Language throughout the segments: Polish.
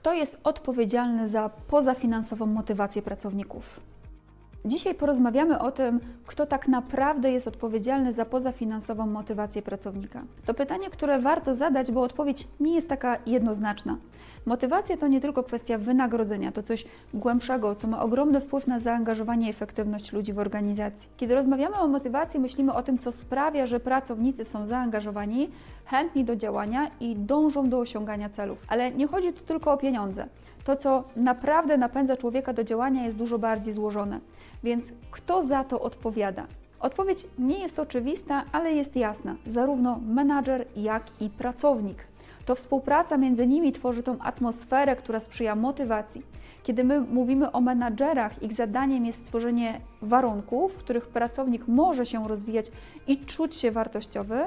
Kto jest odpowiedzialny za pozafinansową motywację pracowników? Dzisiaj porozmawiamy o tym, kto tak naprawdę jest odpowiedzialny za pozafinansową motywację pracownika. To pytanie, które warto zadać, bo odpowiedź nie jest taka jednoznaczna. Motywacja to nie tylko kwestia wynagrodzenia, to coś głębszego, co ma ogromny wpływ na zaangażowanie i efektywność ludzi w organizacji. Kiedy rozmawiamy o motywacji, myślimy o tym, co sprawia, że pracownicy są zaangażowani, chętni do działania i dążą do osiągania celów. Ale nie chodzi tu tylko o pieniądze. To, co naprawdę napędza człowieka do działania, jest dużo bardziej złożone. Więc kto za to odpowiada? Odpowiedź nie jest oczywista, ale jest jasna. Zarówno menadżer, jak i pracownik. To współpraca między nimi tworzy tą atmosferę, która sprzyja motywacji. Kiedy my mówimy o menadżerach, ich zadaniem jest stworzenie warunków, w których pracownik może się rozwijać i czuć się wartościowy,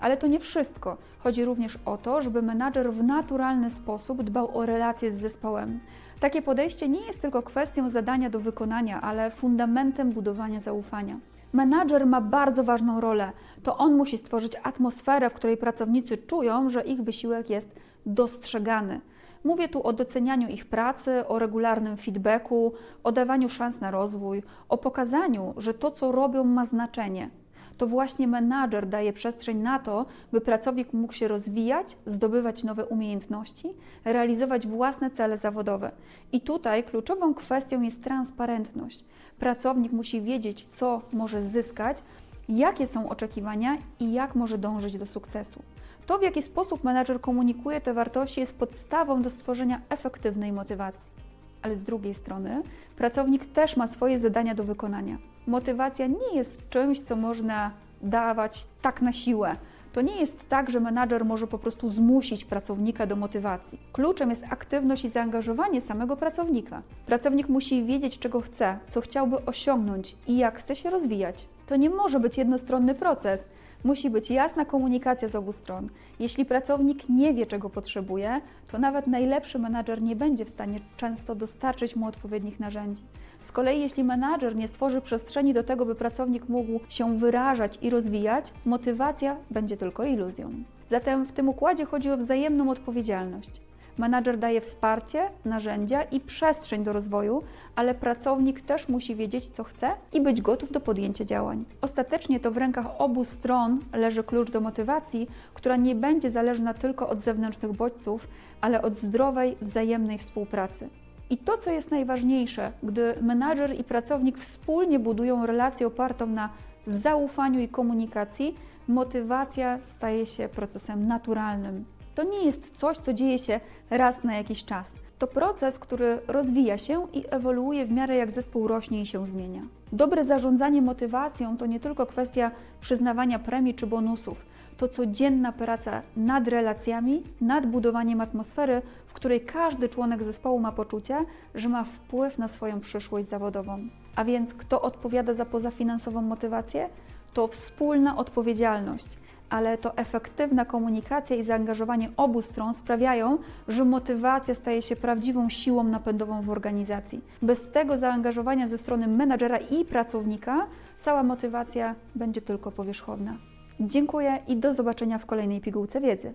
ale to nie wszystko. Chodzi również o to, żeby menadżer w naturalny sposób dbał o relacje z zespołem. Takie podejście nie jest tylko kwestią zadania do wykonania, ale fundamentem budowania zaufania. Menadżer ma bardzo ważną rolę. To on musi stworzyć atmosferę, w której pracownicy czują, że ich wysiłek jest dostrzegany. Mówię tu o docenianiu ich pracy, o regularnym feedbacku, o dawaniu szans na rozwój, o pokazaniu, że to, co robią, ma znaczenie. To właśnie menadżer daje przestrzeń na to, by pracownik mógł się rozwijać, zdobywać nowe umiejętności, realizować własne cele zawodowe. I tutaj kluczową kwestią jest transparentność. Pracownik musi wiedzieć, co może zyskać, jakie są oczekiwania i jak może dążyć do sukcesu. To, w jaki sposób menadżer komunikuje te wartości, jest podstawą do stworzenia efektywnej motywacji. Ale z drugiej strony, pracownik też ma swoje zadania do wykonania. Motywacja nie jest czymś, co można dawać tak na siłę. To nie jest tak, że menadżer może po prostu zmusić pracownika do motywacji. Kluczem jest aktywność i zaangażowanie samego pracownika. Pracownik musi wiedzieć, czego chce, co chciałby osiągnąć i jak chce się rozwijać. To nie może być jednostronny proces. Musi być jasna komunikacja z obu stron. Jeśli pracownik nie wie, czego potrzebuje, to nawet najlepszy menadżer nie będzie w stanie często dostarczyć mu odpowiednich narzędzi. Z kolei, jeśli menadżer nie stworzy przestrzeni do tego, by pracownik mógł się wyrażać i rozwijać, motywacja będzie tylko iluzją. Zatem w tym układzie chodzi o wzajemną odpowiedzialność. Menadżer daje wsparcie, narzędzia i przestrzeń do rozwoju, ale pracownik też musi wiedzieć, co chce i być gotów do podjęcia działań. Ostatecznie to w rękach obu stron leży klucz do motywacji, która nie będzie zależna tylko od zewnętrznych bodźców, ale od zdrowej, wzajemnej współpracy. I to, co jest najważniejsze, gdy menadżer i pracownik wspólnie budują relację opartą na zaufaniu i komunikacji, motywacja staje się procesem naturalnym. To nie jest coś, co dzieje się raz na jakiś czas. To proces, który rozwija się i ewoluuje w miarę jak zespół rośnie i się zmienia. Dobre zarządzanie motywacją to nie tylko kwestia przyznawania premii czy bonusów. To codzienna praca nad relacjami, nad budowaniem atmosfery, w której każdy członek zespołu ma poczucie, że ma wpływ na swoją przyszłość zawodową. A więc kto odpowiada za pozafinansową motywację? To wspólna odpowiedzialność ale to efektywna komunikacja i zaangażowanie obu stron sprawiają, że motywacja staje się prawdziwą siłą napędową w organizacji. Bez tego zaangażowania ze strony menadżera i pracownika cała motywacja będzie tylko powierzchowna. Dziękuję i do zobaczenia w kolejnej pigułce wiedzy.